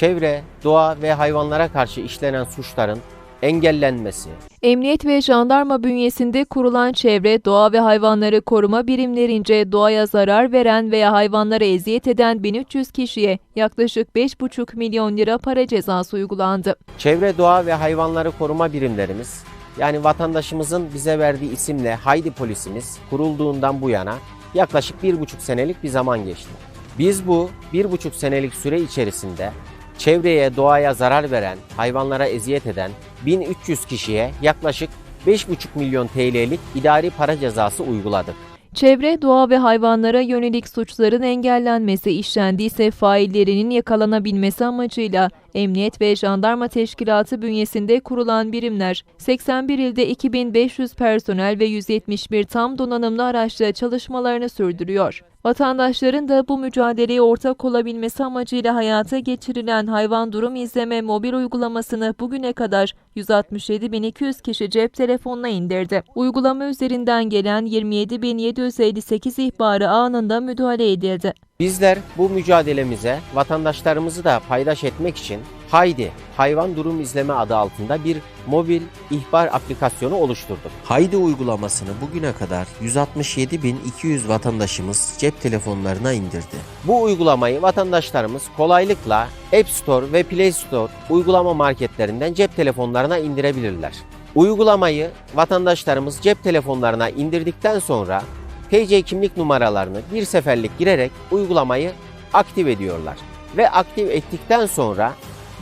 çevre, doğa ve hayvanlara karşı işlenen suçların engellenmesi, Emniyet ve jandarma bünyesinde kurulan çevre, doğa ve hayvanları koruma birimlerince doğaya zarar veren veya hayvanlara eziyet eden 1300 kişiye yaklaşık 5,5 milyon lira para cezası uygulandı. çevre, doğa ve hayvanları koruma birimlerimiz yani vatandaşımızın bize verdiği isimle Haydi Polisimiz kurulduğundan bu yana yaklaşık bir buçuk senelik bir zaman geçti. Biz bu bir buçuk senelik süre içerisinde çevreye, doğaya zarar veren, hayvanlara eziyet eden 1300 kişiye yaklaşık 5,5 milyon TL'lik idari para cezası uyguladık. Çevre, doğa ve hayvanlara yönelik suçların engellenmesi işlendiyse faillerinin yakalanabilmesi amacıyla Emniyet ve Jandarma Teşkilatı bünyesinde kurulan birimler 81 ilde 2500 personel ve 171 tam donanımlı araçla çalışmalarını sürdürüyor. Vatandaşların da bu mücadeleye ortak olabilmesi amacıyla hayata geçirilen hayvan durum izleme mobil uygulamasını bugüne kadar 167.200 kişi cep telefonuna indirdi. Uygulama üzerinden gelen 27.758 ihbarı anında müdahale edildi. Bizler bu mücadelemize vatandaşlarımızı da paydaş etmek için Haydi Hayvan Durum İzleme adı altında bir mobil ihbar aplikasyonu oluşturduk. Haydi uygulamasını bugüne kadar 167.200 vatandaşımız cep telefonlarına indirdi. Bu uygulamayı vatandaşlarımız kolaylıkla App Store ve Play Store uygulama marketlerinden cep telefonlarına indirebilirler. Uygulamayı vatandaşlarımız cep telefonlarına indirdikten sonra TC kimlik numaralarını bir seferlik girerek uygulamayı aktif ediyorlar. Ve aktif ettikten sonra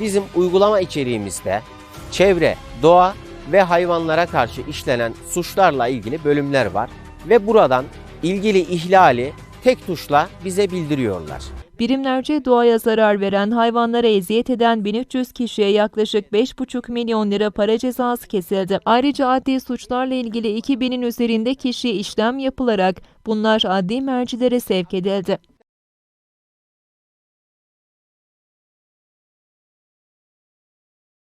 bizim uygulama içeriğimizde çevre, doğa ve hayvanlara karşı işlenen suçlarla ilgili bölümler var ve buradan ilgili ihlali tek tuşla bize bildiriyorlar. Birimlerce doğaya zarar veren, hayvanlara eziyet eden 1300 kişiye yaklaşık 5,5 milyon lira para cezası kesildi. Ayrıca adli suçlarla ilgili 2000'in üzerinde kişiye işlem yapılarak bunlar adli mercilere sevk edildi.